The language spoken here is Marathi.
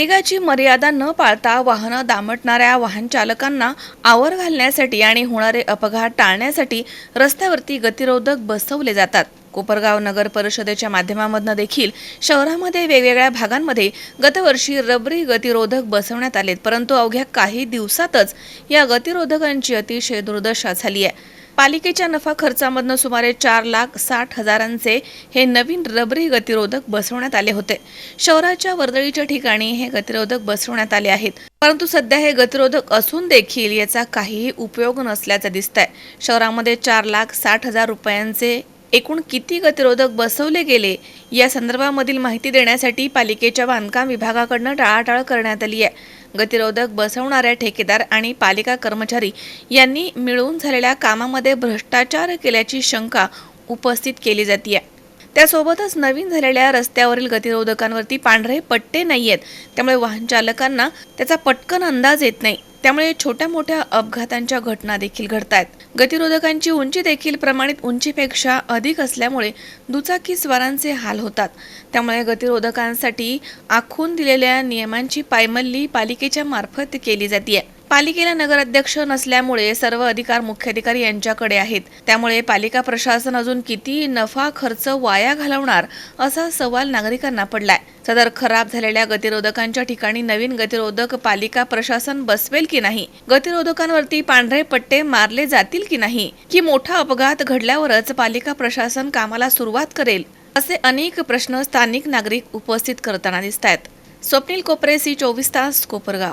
वेगाची मर्यादा न पाळता वाहनं दामटणाऱ्या वाहन चालकांना आवर घालण्यासाठी आणि होणारे अपघात टाळण्यासाठी रस्त्यावरती गतिरोधक बसवले जातात. कोपरगाव नगर परिषदेच्या माध्यमामधनं देखील शहरामध्ये वेगवेगळ्या भागांमध्ये गतवर्षी रबरी गतिरोधक बसवण्यात आलेत परंतु अवघ्या काही दिवसातच या गतिरोधकांची अतिशय दुर्दशा झाली आहे. पालिकेच्या नफा खर्चामधनं सुमारे चार लाख साठ हजारांचे हे नवीन रबरी गतिरोधक बसवण्यात आले होते. शहराच्या वर्दळीच्या ठिकाणी हे गतिरोधक बसवण्यात आले आहेत. परंतु सध्या हे गतिरोधक असून देखील याचा काहीही उपयोग नसल्याचं दिसत आहे शहरामध्ये चार लाख साठ हजार रुपयांचे एकूण किती गतिरोधक बसवले गेले या संदर्भामधील माहिती देण्यासाठी पालिकेच्या बांधकाम विभागाकडनं टाळाटाळ करण्यात आली आहे. गतिरोधक बसवणाऱ्या ठेकेदार आणि पालिका कर्मचारी यांनी मिळून झालेल्या कामामध्ये भ्रष्टाचार केल्याची शंका उपस्थित केली जाते त्यासोबतच नवीन झालेल्या रस्त्यावरील गतिरोधकांवरती पांढरे पट्टे नाही आहेत त्यामुळे वाहन चालकांना त्याचा पटकन अंदाज येत नाही. त्यामुळे छोट्या मोठ्या अपघातांच्या घटना देखील घडत आहेत गतिरोधकांची उंची देखील प्रमाणित उंचीपेक्षा अधिक असल्यामुळे दुचाकी स्वारांचे हाल होतात. त्यामुळे गतिरोधकांसाठी आखून दिलेल्या नियमांची पायमल्ली पालिकेच्या मार्फत केली जाते पालिकेला नगराध्यक्ष नसल्यामुळे सर्व अधिकार मुख्याधिकारी यांच्याकडे आहेत. त्यामुळे पालिका प्रशासन अजून किती नफा खर्च वाया घालवणार असा सवाल नागरिकांना पडलाय. सदर खराब झालेल्या गतिरोधकांच्या ठिकाणी नवीन गतिरोधक पालिका प्रशासन बसवेल की नाही? गतिरोधकांवरती पांढरे पट्टे मारले जातील की नाही? की मोठा अपघात घडल्यावरच पालिका प्रशासन कामाला सुरुवात करेल? असे अनेक प्रश्न स्थानिक नागरिक उपस्थित करताना दिसत आहेत स्वप्नील कोपरे सी चोवीस तास कोपरगाव.